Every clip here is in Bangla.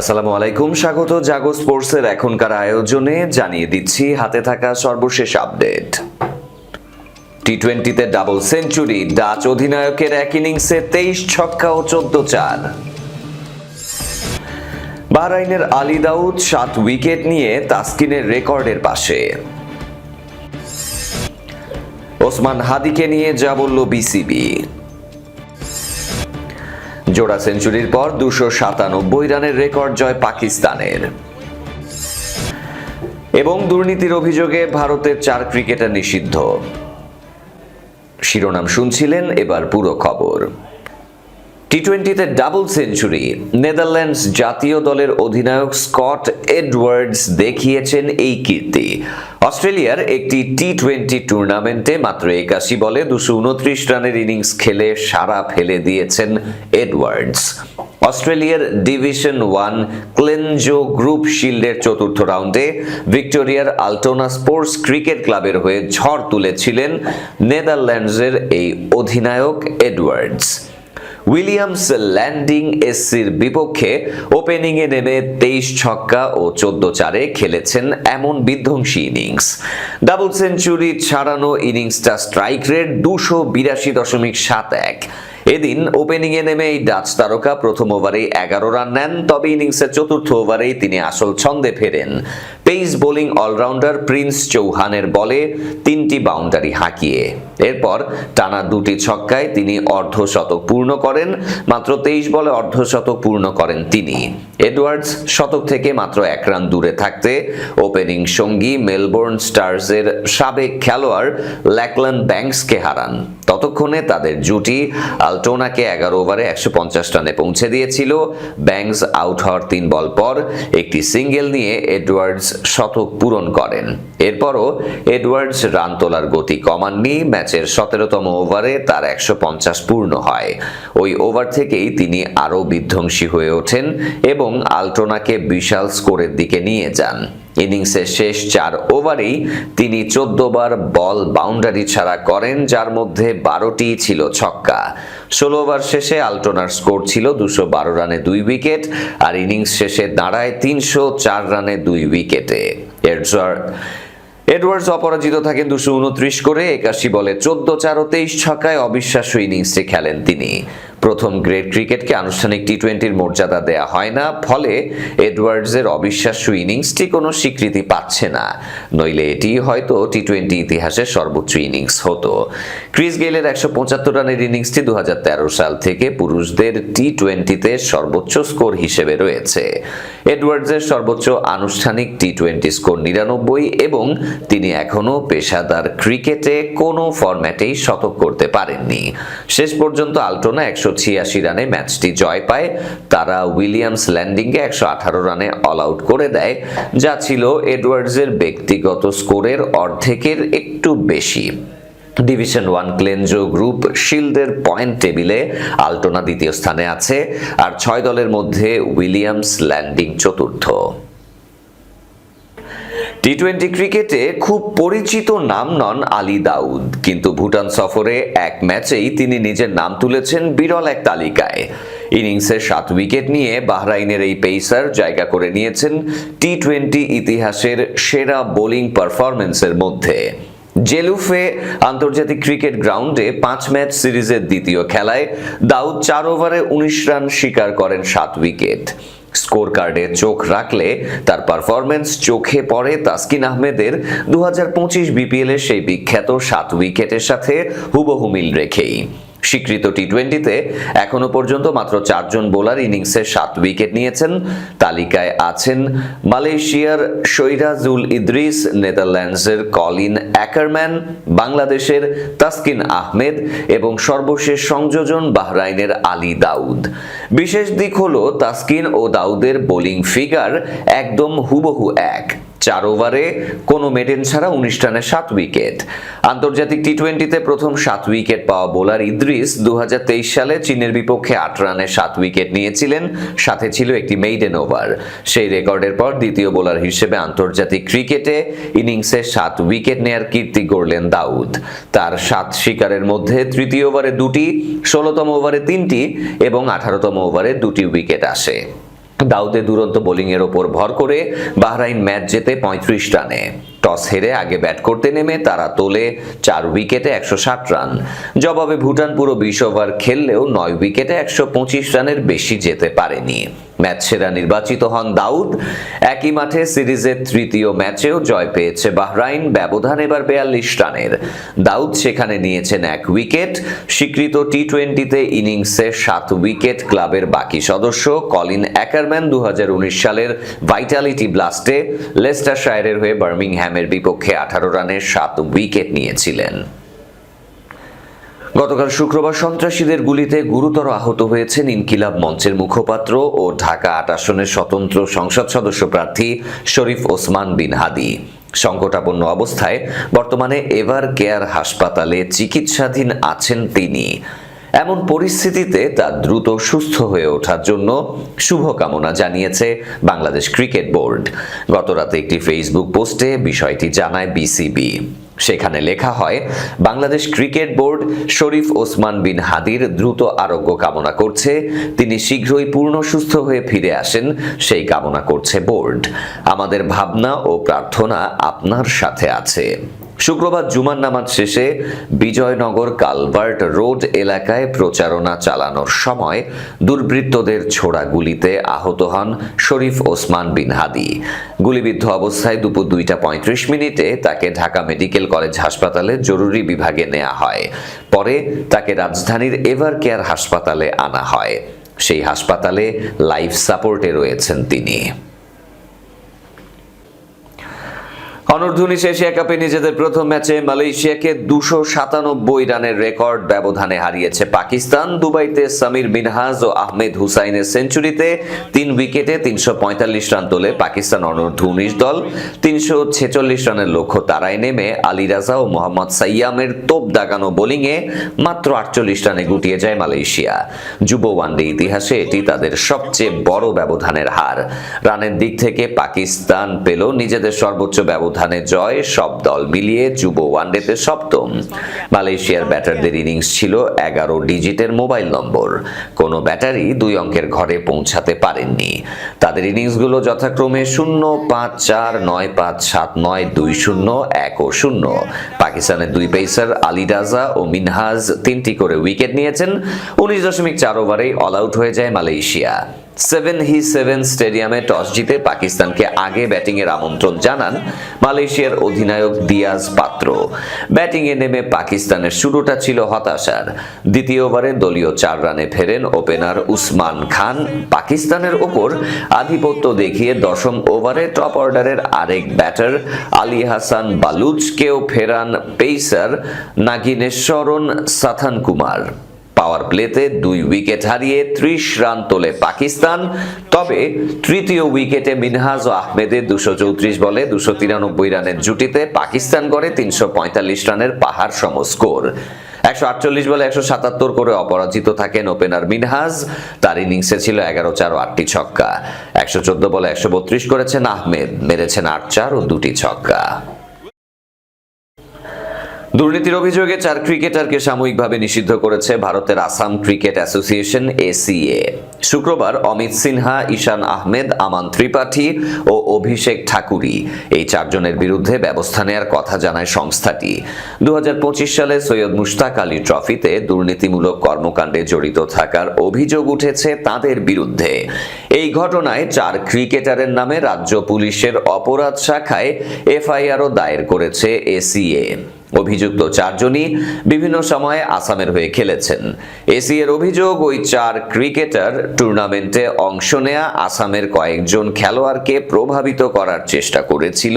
আসসালামু আলাইকুম, স্বাগত জাগো স্পোর্টসের এখনকার আয়োজনে জানিয়ে দিচ্ছি হাতে থাকা সর্বশেষ আপডেট। টি টোয়েন্টিতে ডাবল সেঞ্চুরি, ডাচ অধিনায়কের এক ইনিংসে তেইশ ছক্কা ও চোদ্দ চার। বাহরাইনের আলী দাউদ সাত উইকেট নিয়ে তাসকিনের রেকর্ডের পাশে। ওসমান হাদিকে নিয়ে যা বলল বিসিবি। জোড়া সেঞ্চুরির পর দুশো সাতানব্বই রানের রেকর্ড জয় পাকিস্তানের। এবং দুর্নীতির অভিযোগে ভারতের চার ক্রিকেটার নিষিদ্ধ। শিরোনাম শুনছিলেন এবার পুরো খবর। টি টোয়েন্টিতে ডাবল সেঞ্চুরি নেদারল্যান্ডস জাতীয় দলের অধিনায়ক স্কট এডওয়ার্ডস দেখিয়েছেন এই কীর্তি। অস্ট্রেলিয়ার একটি টি টোয়েন্টি টুর্নামেন্টে মাত্র একাশি বলে দুশো উনত্রিশ রানের ইনিংস খেলে সারা ফেলে দিয়েছেন এডওয়ার্ডস অস্ট্রেলিয়ার ডিভিশন ওয়ান ক্লেনজো গ্রুপ শিল্ডের চতুর্থ রাউন্ডে ভিক্টোরিয়ার আলটোনা স্পোর্টস ক্রিকেট ক্লাবের হয়ে ঝড় তুলেছিলেন নেদারল্যান্ডসের এই অধিনায়ক এডওয়ার্ডস উইলিয়ামস ল্যান্ডিং এসসির বিপক্ষে ওপেনিংয়ে নেমে তেইশ ছক্কা ও চোদ্দ চারে খেলেছেন এমন বিধ্বংসী ইনিংস। ডাবল সেঞ্চুরি ছাড়ানো ইনিংসটা স্ট্রাইক রেট দুশো বিরাশি দশমিক সাত এক। এদিন ওপেনিংয়ে নেমে এই ডাচ তারকা প্রথম ওভারেই এগারো রান নেন, তবে ইনিংসের চতুর্থ ওভারেই তিনি আসল ছন্দে ফেরেন। পেস বোলিং অলরাউন্ডার প্রিন্স চৌহানের বলে তিনটি বাউন্ডারি হাঁকিয়ে। এরপর টানা দুটি ছক্কায় তিনি অর্ধশতক পূর্ণ করেন, মাত্র তেইশ বলে অর্ধশতক পূর্ণ করেন তিনি। এডওয়ার্ডস শতক থেকে মাত্র এক রান দূরে থাকতে ওপেনিং সঙ্গী মেলবোর্ন স্টার্সের সাবেক খেলোয়াড় ল্যাকল্যান্ড ব্যাংকসকে হারান। ততক্ষণে তাদের জুটি আলটোনাকে এগারো ওভারে একশো পঞ্চাশ রানে পৌঁছে দিয়েছিল। ব্যাংকস আউট হওয়ার তিন বল পর একটি সিঙ্গেল নিয়ে এডওয়ার্ডস শতক পূরণ করেন। এরপরও এডওয়ার্ডস রান তোলার গতি কমাননি। ম্যাচের সতেরোতম ওভারে তার একশো পঞ্চাশ পূর্ণ হয়। ওই ওভার থেকেই তিনি আরও বিধ্বংসী হয়ে ওঠেন এবং আলটোনাকে বিশাল স্কোরের দিকে নিয়ে যান। ইনিংসের শেষ চার ওভারেই তিনি চোদ্দ বল বাউন্ডারি ছাড়া করেন, যার মধ্যে বারোটি ছিল ছক্কা। ষোলো ওভার শেষে আলটোনার স্কোর ছিল দুশো বারো রানে দুই উইকেট, আর ইনিংস শেষে দাঁড়ায় তিনশো চার রানে দুই উইকেটে। এডওয়ার্ড এডওয়ার্ডস অপরাজিত থাকেন দুশো উনত্রিশ করে, একাশি বলে চোদ্দ চার ও তেইশ ছক্কায় অবিশ্বাস্য ইনিংসটি খেলেন তিনি। প্রথম গ্রেড ক্রিকেটকে আনুষ্ঠানিক টি টোয়েন্টির মর্যাদা দেয়া হয় না, ফলে এডওয়ার্ডসের অবিশ্বাস্য ইনিংসটি কোনো স্বীকৃতি পাচ্ছে না। নইলে এটি হয়তো টি টোয়েন্টি ইতিহাসের সর্বোচ্চ ইনিংস হতো। ক্রিস গেইলের একশো পঁচাত্তর রানের ইনিংসটি দু হাজার তেরো সাল থেকে পুরুষদের টি টোয়েন্টিতে সর্বোচ্চ স্কোর হিসেবে রয়েছে। এডওয়ার্ডসের সর্বোচ্চ আনুষ্ঠানিক টি টোয়েন্টি স্কোর নিরানব্বই এবং তিনি এখনও পেশাদার ক্রিকেটে কোনো ফরম্যাটেই শতক করতে পারেননি। শেষ পর্যন্ত আলটোনা একশো ছিয়াশি রানে ম্যাচটি জয় পায়। তারা উইলিয়ামস ল্যান্ডিংকে একশো আঠারো রানে অল আউট করে দেয়, যা ছিল এডওয়ার্ডসের ব্যক্তিগত স্কোরের অর্ধেকের একটু বেশি। ডিভিশন ওয়ান ক্লেনজো গ্রুপ শিল্ডের পয়েন্ট টেবিলে আলটোনা দ্বিতীয় স্থানে আছে, আর ছয় দলের মধ্যে উইলিয়ামস ল্যান্ডিং চতুর্থ। টি টোয়েন্টি ক্রিকেটে খুব পরিচিত নাম নন আলী দাউদ, কিন্তু ভুটান সফরে এক ম্যাচেই তিনি নিজের নাম তুলেছেন বিরল এক তালিকায়। ইনিংসে সাত উইকেট নিয়ে বাহরাইনের এই পেসার জায়গা করে নিয়েছেন টি টোয়েন্টি ইতিহাসের সেরা বোলিং পারফরমেন্সের মধ্যে। জেলুফে আন্তর্জাতিক ক্রিকেট গ্রাউন্ডে পাঁচ ম্যাচ সিরিজের দ্বিতীয় খেলায় দাউদ চার ওভারে উনিশ রান শিকার করেন সাত উইকেট। স্কোর কার্ডে চোখ রাখলে তার পারফরমেন্স চোখে পড়ে তাসকিন আহমেদের দু বিপিএল এর সেই বিখ্যাত সাত উইকেটের সাথে হুবহু মিল রেখেই। স্বীকৃত টি টোয়েন্টিতে এখনও পর্যন্ত মাত্র চারজন বোলার ইনিংসে সাত উইকেট নিয়েছেন। তালিকায় আছেন মালয়েশিয়ার সৈরাজুল ইদ্রিস, নেদারল্যান্ডসের কলিন অ্যাকারম্যান, বাংলাদেশের তাসকিন আহমেদ এবং সর্বশেষ সংযোজন বাহরাইনের আলী দাউদ। বিশেষ দিক হলো তাসকিন ও দাউদের বোলিং ফিগার একদম হুবহু এক। চার ওভারে কোনো মেডেন ছাড়া উনিশ রানে সাত উইকেট। আন্তর্জাতিক টি টোয়েন্টিতে প্রথম সাত উইকেট পাওয়া বোলার ইদ্রিস দু হাজার তেইশ সালে চীনের বিপক্ষে আট রানে সাত উইকেট নিয়েছিলেন, সাথে ছিল একটি মেইডেন ওভার। সেই রেকর্ডের পর দ্বিতীয় বোলার হিসেবে আন্তর্জাতিক ক্রিকেটে ইনিংসে সাত উইকেট নেয়ার কীর্তি গড়লেন দাউদ। তার সাত শিকারের মধ্যে তৃতীয় ওভারে দুটি, ষোলোতম ওভারে তিনটি এবং আঠারোতম ওভারে দুটি উইকেট আসে। দাউদে দুরন্ত বোলিংয়ের ওপর ভর করে বাহরাইন ম্যাচ জেতে পঁয়ত্রিশ রানে। টস হেরে আগে ব্যাট করতে নেমে তারা তোলে চার উইকেটে একশো ষাট রান। জবাবে ভুটান পুরো বিশ ওভার খেললেও নয় উইকেটে একশো পঁচিশ রানের বেশি যেতে পারেনি। ম্যাচ সেরা নির্বাচিত হন দাউদ। একই মাঠে সিরিজের তৃতীয় ম্যাচেও জয় পেয়েছে বাহরাইন, ব্যবধান এবার বেয়াল্লিশ রানের। দাউদ সেখানে নিয়েছেন এক উইকেট। স্বীকৃত টি টোয়েন্টিতে ইনিংসে সাত উইকেট ক্লাবের বাকি সদস্য কলিন অ্যাকারম্যান দু হাজার উনিশ সালের ভাইটালিটি ব্লাস্টে লেস্টার শায়ারের হয়ে বার্মিংহ্যামের বিপক্ষে আঠারো রানের সাত উইকেট নিয়েছিলেন। গতকাল শুক্রবার সন্ত্রাসীদের গুলিতে গুরুতর আহত হয়েছেন ইনকিলাব মঞ্চের মুখপাত্র ও ঢাকা আট আসনের স্বতন্ত্র সংসদ সদস্য প্রার্থী শরীফ ওসমান বিন হাদি। সংকটাপন্ন অবস্থায় বর্তমানে এভার কেয়ার হাসপাতালে চিকিৎসাধীন আছেন তিনি। এমন পরিস্থিতিতে তার দ্রুত সুস্থ হয়ে ওঠার জন্য শুভকামনা জানিয়েছে বাংলাদেশ ক্রিকেট বোর্ড। গতরাতে একটি ফেসবুক পোস্টে বিষয়টি জানায় বিসিবি। সেখানে লেখা হয়, বাংলাদেশ ক্রিকেট বোর্ড শরীফ ওসমান বিন হাদির দ্রুত আরোগ্য কামনা করছে। তিনি শীঘ্রই পূর্ণ সুস্থ হয়ে ফিরে আসেন, সেই কামনা করছে বোর্ড। আমাদের ভাবনা ও প্রার্থনা আপনার সাথে আছে। শুক্রবার জুমার নামাজ শেষে বিজয়নগর কালভার্ট রোড এলাকায় প্রচারণা চালানোর সময় দুর্বৃত্তদের ছোড়া গুলিতে আহত হন শরীফ ওসমান বিন হাদি। গুলিবিদ্ধ অবস্থায় দুপুর দুইটা পঁয়ত্রিশ মিনিটে তাকে ঢাকা মেডিকেল কলেজ হাসপাতালে জরুরি বিভাগে নেওয়া হয়। পরে তাকে রাজধানীর এভার কেয়ার হাসপাতালে আনা হয়। সেই হাসপাতালে লাইফ সাপোর্টে রয়েছেন তিনি। অনূর্ধ্ব-উনিশ এশিয়া কাপে নিজেদের প্রথম ম্যাচে মালয়েশিয়াকে দুশো সাতানব্বই রানের রেকর্ড ব্যবধানে হারিয়েছে পাকিস্তান। দুবাইতে সামির মিনহাজ ও আহমেদ হুসাইনের সেঞ্চুরিতে তিন উইকেটে তিনশো পঁয়তাল্লিশ রান তোলে পাকিস্তান অনূর্ধ্ব উনিশ দল। তিনশো ছেচল্লিশ রানের লক্ষ্য তারায় নেমে আলী রাজা ও মোহাম্মদ সাইয়ামের তোপ দাগানো বোলিংয়ে মাত্র আটচল্লিশ রানে গুটিয়ে যায় মালয়েশিয়া। যুব ওয়ানডে ইতিহাসে এটি তাদের সবচেয়ে বড় ব্যবধানের হার। রানের দিক থেকে পাকিস্তান পেল নিজেদের সর্বোচ্চ ব্যবধানে জয়, সব দল মিলিয়ে যুব ওয়ানডেতে সপ্তম। মালয়েশিয়ার ব্যাটারদের ইনিংস ছিল এগারো ডিজিটের মোবাইল নম্বর। কোনো ব্যাটারি দুই অঙ্কের ঘরে পৌঁছাতে পারেননি। তাদের ইনিংসগুলো যথাক্রমে শূন্য, পাঁচ, চার, নয়, পাঁচ, সাত, নয়, দুই, শূন্য, এক ও শূন্য। পাকিস্তানের দুই পেসার আলী রাজা ও মিনহাজ তিনটি করে উইকেট নিয়েছেন। উনিশ দশমিক চার ওভারেই অল আউট হয়ে যায় মালয়েশিয়া। সেভেন হি সেভেন স্টেডিয়ামে টস জিতে পাকিস্তানকে আগে ব্যাটিংয়ের আমন্ত্রণ জানান মালয়েশিয়ার অধিনায়ক দিয়াজ পাত্র। ব্যাটিংয়ে নেমে পাকিস্তানের শুরুটা ছিল হতাশার। দ্বিতীয় ওভারে দলীয় চার রানে ফেরেন ওপেনার উসমান খান। পাকিস্তানের ওপর আধিপত্য দেখিয়ে দশম ওভারে টপ অর্ডারের আরেক ব্যাটার আলী হাসান বালুচকেও ফেরান পেসার নাগিনেশ্বরন সাথান কুমার পাওয়ার প্লেতে দুই উইকেট হারিয়ে ত্রিশ রান তোলে পাকিস্তান। তবে তৃতীয় উইকেটে মিনহাজ ও আহমেদের দুশো চৌত্রিশ বলে দুশো তিরানব্বই রানের জুটিতে পাকিস্তান করে তিনশো পঁয়তাল্লিশ রানের পাহাড় সম স্কোর। একশো আটচল্লিশ বলে একশো সাতাত্তর করে অপরাজিত থাকেন ওপেনার মিনহাজ। তার ইনিংসে ছিল এগারো চার ও আটটি ছক্কা। একশো চোদ্দ বলে একশো বত্রিশ করেছেন আহমেদ। মেরেছেন আট চার ও দুটি ছক্কা। দুর্নীতির অভিযোগে চার ক্রিকেটারকে সাময়িকভাবে নিষিদ্ধ করেছে ভারতের আসাম ক্রিকেট অ্যাসোসিয়েশন, এসিএ। শুক্রবার অমিত সিনহা, ঈশান আহমেদ, আমান ত্রিপাঠী ও অভিষেক ঠাকুরি এই চারজনের বিরুদ্ধে ব্যবস্থা নেওয়ার কথা জানায় সংস্থাটি। দুহাজার পঁচিশ সালে সৈয়দ মুশতাক আলী ট্রফিতে দুর্নীতিমূলক কর্মকাণ্ডে জড়িত থাকার অভিযোগ উঠেছে তাদের বিরুদ্ধে। এই ঘটনায় চার ক্রিকেটারের নামে রাজ্য পুলিশের অপরাধ শাখায় এফআইআরও দায়ের করেছে এসিএ। অভিযুক্ত চারজনই বিভিন্ন সময়ে আসামের হয়ে খেলেছেন। এসি এর অভিযোগ, ওই চার ক্রিকেটার টুর্নামেন্টে অংশ নেয়া আসামের কয়েকজন খেলোয়াড়কে প্রভাবিত করার চেষ্টা করেছিল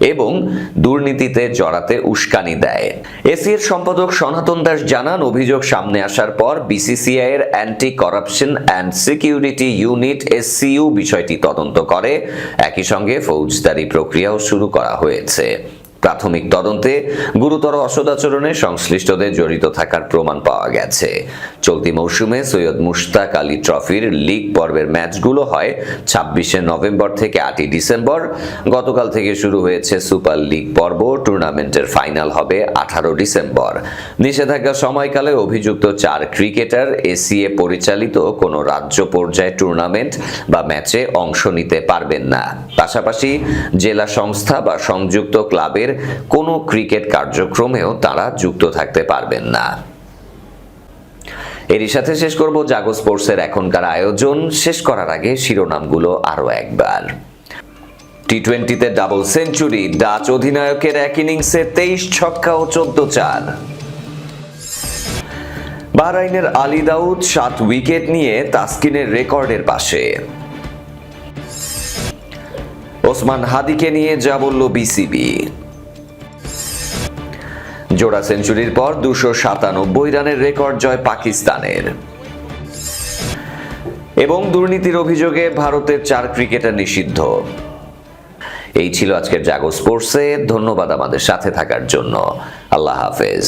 এবং দুর্নীতিতে জড়াতে উস্কানি দেয়। এসি এর সম্পাদক সনাতন দাস জানান, অভিযোগ সামনে আসার পর বিসিসিআই এর anti corruption and security unit SCU বিষয়টি তদন্ত করে। একই সঙ্গে ফৌজদারি প্রক্রিয়াও শুরু করা হয়েছে। প্রাথমিক তদন্তে গুরুতর অসদাচরণে সংশ্লিষ্টদের জড়িত থাকার প্রমাণ পাওয়া গেছে। চলতি মৌসুমে সৈয়দ মুশতাক আলী ট্রফির লিগ পর্বের ম্যাচগুলো হয় ছাব্বিশে নভেম্বর থেকে আটই ডিসেম্বর। গতকাল থেকে শুরু হয়েছে সুপার লিগ পর্ব, টুর্নামেন্টের ফাইনাল হবে আঠারো ডিসেম্বর। নিষেধাজ্ঞা সময়কালে অভিযুক্ত চার ক্রিকেটার এসিএ পরিচালিত কোনো রাজ্য পর্যায়ে টুর্নামেন্ট বা ম্যাচে অংশ নিতে পারবেন না। পাশাপাশি জেলা সংস্থা বা সংযুক্ত ক্লাবের কোনো ক্রিকেট কার্যক্রমেও তারা যুক্ত থাকতে পারবেন না। এরই সাথে শেষ করব জাগো স্পোর্টসের এখনকার আয়োজন। শেষ করার আগে শিরোনামগুলো আরও একবার। টি টোয়েন্টিতে ডাবল সেঞ্চুরি, ডাচ অধিনায়কের এক ইনিংসে তেইশ ছক্কা ও চোদ্দ চার। বাহরাইনের আলী দাউদ সাত উইকেট নিয়ে তাসকিনের রেকর্ডের পাশে। ওসমান হাদিকে নিয়ে যা বলল বিসিবি জোড়া সেঞ্চুরির পর দুশো সাতানব্বই রানের রেকর্ড জয় পাকিস্তানের। এবং দুর্নীতির অভিযোগে ভারতের চার ক্রিকেটার নিষিদ্ধ। এই ছিল আজকের জাগো স্পোর্টসে। ধন্যবাদ আমাদের সাথে থাকার জন্য। আল্লাহ হাফেজ।